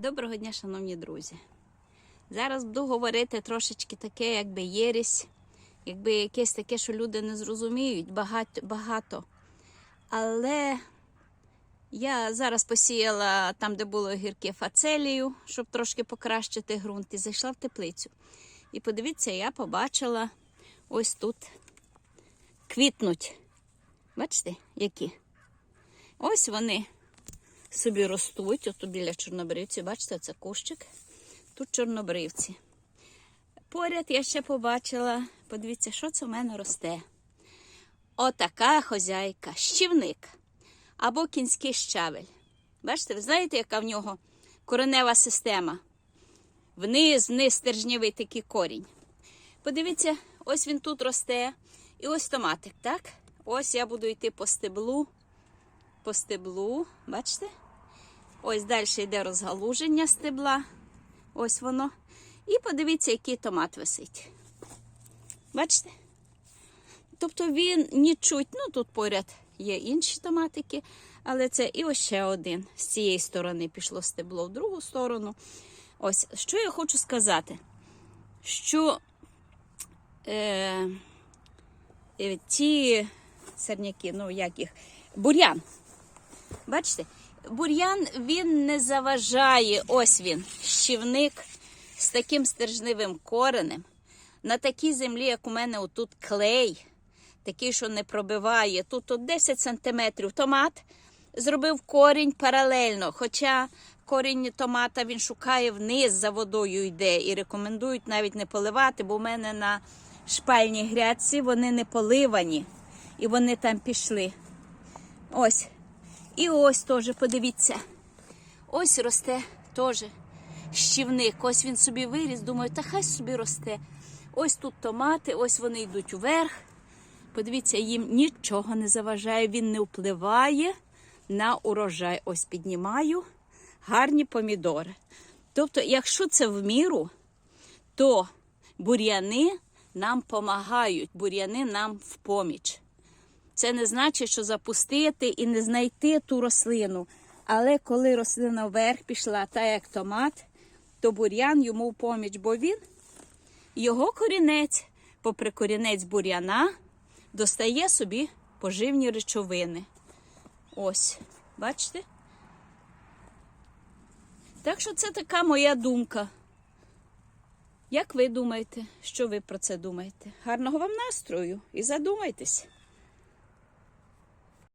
Доброго дня, шановні друзі. Зараз буду говорити трошечки таке, якби єресь, якби якесь таке, що люди не зрозуміють багато. багато. Але я зараз посіяла там, де було гірки фацелію, щоб трошки покращити ґрунт, і зайшла в теплицю. І подивіться, я побачила ось тут квітнуть. Бачите, які? Ось вони собі ростуть, ото біля чорнобривців. Бачите, це кущик. Тут чорнобривці. Поряд я ще побачила, подивіться, що це в мене росте. Отака хозяйка, щівник або кінський щавель. Бачите, ви знаєте, яка в нього коренева система? Вниз, вниз стержнєвий такий корінь. Подивіться, ось він тут росте. І ось томатик, так? Ось я буду йти по стеблу. По стеблу, бачите? Ось далі йде розгалуження стебла. Ось воно. І подивіться, який томат висить. Бачите? Тобто він нічуть, ну тут поряд є інші томатики, але це і ось ще один. З цієї сторони пішло стебло в другу сторону. Ось, що я хочу сказати? Що е, е, ті серняки, ну як їх, бур'ян. Бачите? Бур'ян він не заважає, ось він, щівник з таким стержневим коренем. На такій землі, як у мене, отут клей, такий, що не пробиває. Тут от 10 сантиметрів томат зробив корінь паралельно. Хоча корінь томата він шукає вниз за водою йде. І рекомендують навіть не поливати, бо в мене на шпальній грядці вони не поливані. І вони там пішли. Ось. І ось теж, подивіться. Ось росте теж щівник. Ось він собі виріс. Думаю, та хай собі росте. Ось тут томати, ось вони йдуть вверх. Подивіться, їм нічого не заважає, він не впливає на урожай. Ось піднімаю гарні помідори. Тобто, якщо це в міру, то бур'яни нам допомагають, бур'яни нам в поміч. Це не значить, що запустити і не знайти ту рослину. Але коли рослина вверх пішла, та як томат, то бур'ян йому в поміч, бо він, його корінець, попри корінець бур'яна, достає собі поживні речовини. Ось, бачите? Так що це така моя думка. Як ви думаєте, що ви про це думаєте? Гарного вам настрою і задумайтесь.